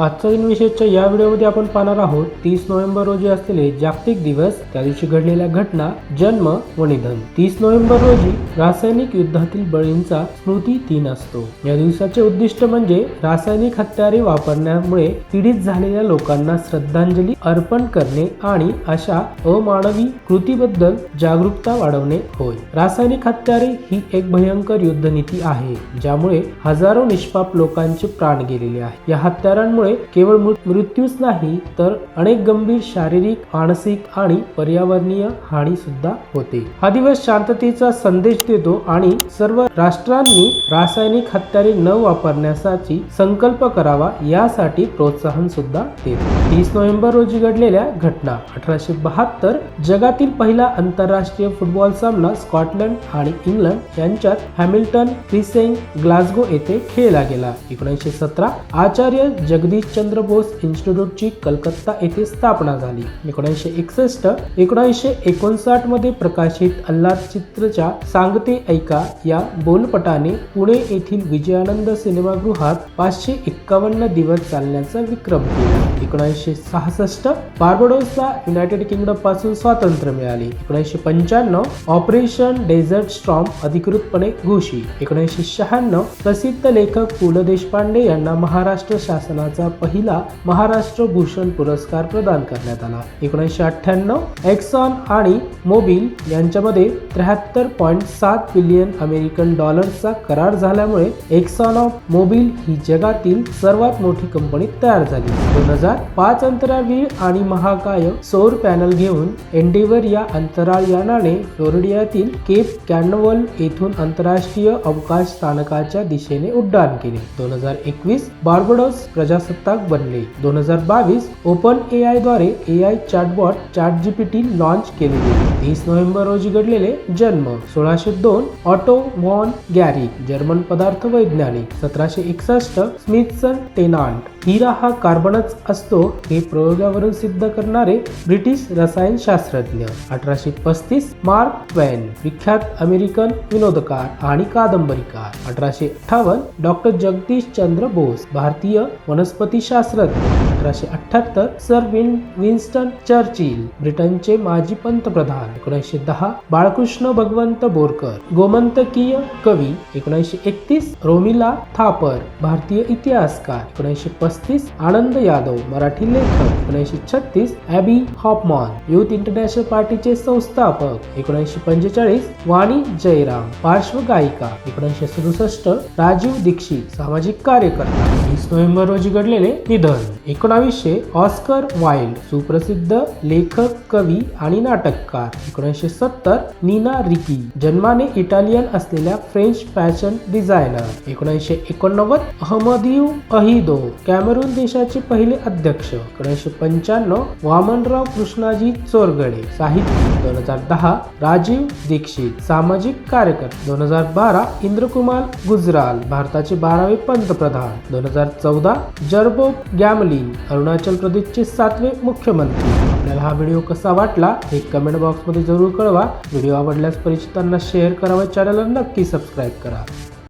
आजचा विशेषच्या या व्हिडिओमध्ये आपण पाहणार आहोत तीस नोव्हेंबर रोजी असलेले जागतिक दिवस त्या दिवशी घडलेल्या घटना जन्म व निधन. तीस नोव्हेंबर रोजी रासायनिक युद्धातील बळींचा स्मृती दिन असतो. या दिवसाचे उद्दिष्ट म्हणजे रासायनिक हत्यारे वापरण्यामुळे पीडित झालेल्या लोकांना श्रद्धांजली अर्पण करणे आणि अशा अमानवी कृतीबद्दल जागरूकता वाढवणे होय. रासायनिक हत्यारे ही एक भयंकर युद्धनीती आहे ज्यामुळे हजारो निष्पाप लोकांचे प्राण गेलेले आहे. या हत्यारांमुळे केवळ मृत्यूच नाही तर अनेक गंभीर शारीरिक मानसिक आणि पर्यावरणीय हानी सुद्धा होते. हा दिवस शांततेचा संदेश देतो आणि सर्व राष्ट्रांनी रासायनिक हत्यारे न वापरण्यासाठी संकल्प करावा यासाठी प्रोत्साहन सुद्धा देतो. तीस नोव्हेंबर रोजी घडलेल्या घटना अठराशे बहात्तर जगातील पहिला आंतरराष्ट्रीय फुटबॉल सामना स्कॉटलंड आणि इंग्लंड यांच्यात हॅमिल्टन क्रिसेंग ग्लासगो येथे खेळला गेला. एकोणीसशे सतरा आचार्य जगदीश चंद्र बोस इन्स्टिट्यूटची कलकत्ता येथे स्थापना झाली. एकोणीसशे एकसष्ट एकोणीसशे एकोणसाठमध्ये प्रकाशित अल्लाद चित्रच्या सांगते ऐका या बोलपटाने पुणे येथील विजयानंद सिनेमागृहात पाचशे एक्कावन्न दिवस चालण्याचा विक्रम केला. एकोणीसशे सहासष्ट बार्बडोसला युनायटेड किंगडमपासून स्वातंत्र्य मिळाले. एकोणीसशे पंच्याण्णव ऑपरेशन डेझर्ट स्ट्रॉम अधिकृतपणे घोषित. एकोणीसशे शहाण्णव प्रसिद्ध लेखक पु ल देशपांडे यांना महाराष्ट्र शासनाचा पहिला महाराष्ट्र भूषण पुरस्कार प्रदान करण्यात आला. एकोणीसशे अठ्ठ्याण्णव एक्सॉन आणि मोबिल यांच्यामध्ये त्र्याहत्तर पॉईंट सात बिलियन अमेरिकन डॉलर्सचा करार झाल्यामुळे एक्सॉन ऑफ मोबिल ही जगातील सर्वात मोठी कंपनी तयार झाली. दोन हजार पाच अंतराळवीर आणि महाकाय सौर पॅनल घेऊन एन्डेवर या अंतराळ यानाने फ्लोरिडियातील केप कॅनवल येथून आंतरराष्ट्रीय अवकाश स्थानकाच्या दिशेने उड्डाण केले. दोन हजार एकवीस बार्बडोस प्रजासत्ताक बनले. दोन हजार बावीस ओपन ए आयद्वारे A I chatbot chat GPT launch केले गेले. तीस नोव्हेंबर रोजी घडलेले जन्म. सोळाशे दोन ऑटो वॉन गॅरी जर्मन पदार्थ वैज्ञानिक. सतराशे एकसष्ट स्मिथसन टेनांट. हिरा हा कार्बनच असतो हे प्रयोगावरून सिद्ध करणारे ब्रिटिश रसायनशास्त्रज्ञ. अठराशे पस्तीस मार्क ट्वेन विख्यात अमेरिकन विनोदकार आणि कादंबरीकार. अठराशे अठ्ठावन्न डॉक्टर जगदीश चंद्र बोस भारतीय वनस्पती वनस्पतीशास्त्रज्ञ अठराशे अठ्याहत्तर सर विन विन्स्टन चर्चिल ब्रिटनचे माजी पंतप्रधान एकोणीसशे दहा बाळकृष्ण भगवंत बोरकर गोमंतकीय कवी एकोणीसशे एकतीस रोमिला थापर भारतीय इतिहासकार एकोणीसशे पस्तीस आनंद यादव मराठी लेखक एकोणीसशे छत्तीस ॲबी हॉपमॉन युथ इंटरनॅशनल पार्टीचे संस्थापक एकोणीसशे पंचेचाळीस वाणी जयराम पार्श्वगायिका एकोणीसशे सदुसष्ट राजीव दीक्षित सामाजिक कार्यकर्ता. वीस नोव्हेंबर रोजी घडले निधन एकोणावीसशे ऑस्कर वाईल्ड सुप्रसिद्ध लेखक कवी आणि नाटककार. एकोणीसशे सत्तर नीना रिकी जन्माने इटालियन असलेल्या फ्रेंच फॅशन डिझायनर. एकोणीसशे एकोणनव्वद अहमदिव अहिदो कॅमेरून देशाचे पहिले अध्यक्ष. एकोणीसशे पंच्याण्णव वामनराव कृष्णाजी चोरगडे साहित्य दोन हजार दहा राजीव दीक्षित सामाजिक कार्यकर्ते. दोन हजार बारा इंद्रकुमार गुजराल भारताचे बारावे पंतप्रधान. दोन हजार चौदा जर्बो गॅमली गॅमलिन अरुणाचल प्रदेशचे सातवे मुख्यमंत्री. आपल्याला हा व्हिडिओ कसा वाटला हे कमेंट बॉक्समध्ये जरूर कळवा. व्हिडिओ आवडल्यास परिचितांना शेअर करा व चॅनलला नक्की सबस्क्राईब करा.